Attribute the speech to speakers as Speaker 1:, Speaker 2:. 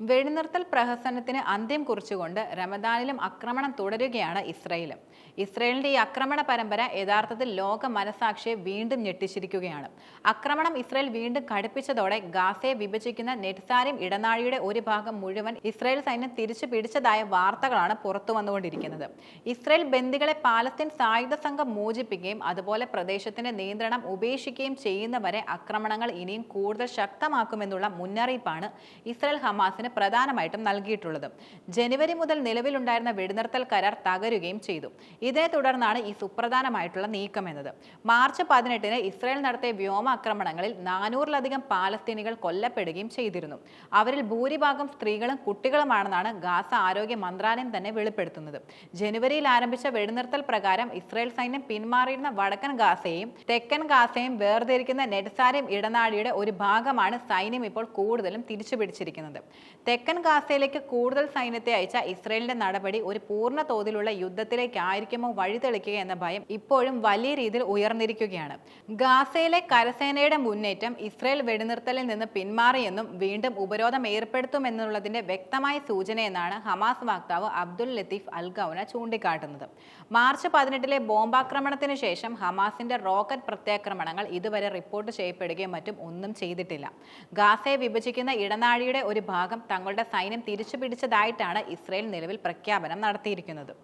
Speaker 1: വെടിനിർത്തൽ പ്രഹസനത്തിന് അന്ത്യം കുറിച്ചുകൊണ്ട് റമദാനിലും ആക്രമണം തുടരുകയാണ് ഇസ്രയേലും. ഇസ്രയേലിന്റെ ഈ ആക്രമണ പരമ്പര യഥാർത്ഥത്തിൽ ലോക മനസാക്ഷിയെ വീണ്ടും ഞെട്ടിച്ചിരിക്കുകയാണ്. ആക്രമണം ഇസ്രയേൽ വീണ്ടും കടുപ്പിച്ചതോടെ ഗാസയെ വിഭജിക്കുന്ന നെറ്റ്സാരിം ഇടനാഴിയുടെ ഒരു ഭാഗം മുഴുവൻ ഇസ്രയേൽ സൈന്യം തിരിച്ചു പിടിച്ചതായ വാർത്തകളാണ് പുറത്തു വന്നുകൊണ്ടിരിക്കുന്നത്. ഇസ്രയേൽ ബന്ദികളെ പാലസ്തീൻ സായുധ സംഘം മോചിപ്പിക്കുകയും അതുപോലെ പ്രദേശത്തിന്റെ നിയന്ത്രണം ഉപേക്ഷിക്കുകയും ചെയ്യുന്നവരെ ആക്രമണങ്ങൾ ഇനിയും കൂടുതൽ ശക്തമാക്കുമെന്നുള്ള മുന്നറിയിപ്പാണ് ഇസ്രയേൽ ഹമാസിന് പ്രധാനമായിട്ടും നൽകിയിട്ടുള്ളത്. ജനുവരി മുതൽ നിലവിലുണ്ടായിരുന്ന വെടിനിർത്തൽ കരാർ തകരുകയും ചെയ്തു. ഇതേ തുടർന്നാണ് ഈ സുപ്രധാനമായിട്ടുള്ള നീക്കം എന്നത്. മാർച്ച് പതിനെട്ടിന് ഇസ്രായേൽ നടത്തിയ വ്യോമാക്രമണങ്ങളിൽ നാനൂറിലധികം പാലസ്തീനികൾ കൊല്ലപ്പെടുകയും ചെയ്തിരുന്നു. അവരിൽ ഭൂരിഭാഗം സ്ത്രീകളും കുട്ടികളുമാണെന്നാണ് ഗാസ ആരോഗ്യ മന്ത്രാലയം തന്നെ വെളിപ്പെടുത്തുന്നത്. ജനുവരിയിൽ ആരംഭിച്ച വെടിനിർത്തൽ പ്രകാരം ഇസ്രായേൽ സൈന്യം പിന്മാറിയിരുന്ന വടക്കൻ ഗാസയെയും തെക്കൻ ഗാസയും വേർതിരിക്കുന്ന നെഡ്സാരിം ഇടനാഴിയുടെ ഒരു ഭാഗമാണ് സൈന്യം ഇപ്പോൾ കൂടുതലും തിരിച്ചുപിടിച്ചിരിക്കുന്നത്. തെക്കൻ ഗാസയിലേക്ക് കൂടുതൽ സൈന്യത്തെ അയച്ച ഇസ്രയേലിന്റെ നടപടി ഒരു പൂർണ തോതിലുള്ള യുദ്ധത്തിലേക്കായിരിക്കുമോ വഴിതെളിക്കുക എന്ന ഭയം ഇപ്പോഴും വലിയ രീതിയിൽ ഉയർന്നിരിക്കുകയാണ്. ഗാസയിലെ കരസേനയുടെ മുന്നേറ്റം ഇസ്രയേൽ വെടിനിർത്തലിൽ നിന്ന് പിന്മാറിയെന്നും വീണ്ടും ഉപരോധം ഏർപ്പെടുത്തുമെന്നുള്ളതിന്റെ വ്യക്തമായ സൂചനയെന്നാണ് ഹമാസ് വക്താവ് അബ്ദുൽ ലത്തീഫ് അൽ ഗൌന ചൂണ്ടിക്കാട്ടുന്നത്. മാർച്ച് പതിനെട്ടിലെ ബോംബാക്രമണത്തിന് ശേഷം ഹമാസിന്റെ റോക്കറ്റ് പ്രത്യാക്രമണങ്ങൾ ഇതുവരെ റിപ്പോർട്ട് ചെയ്യപ്പെടുകയും മറ്റും ഒന്നും ചെയ്തിട്ടില്ല. ഗാസയെ വിഭജിക്കുന്ന ഇടനാഴിയുടെ ഒരു ഭാഗം തങ്ങളുടെ സൈന്യം തിരിച്ചു പിടിച്ചതായിട്ടാണ് ഇസ്രയേൽ നിലവിൽ പ്രഖ്യാപനം നടത്തിയിരിക്കുന്നത്.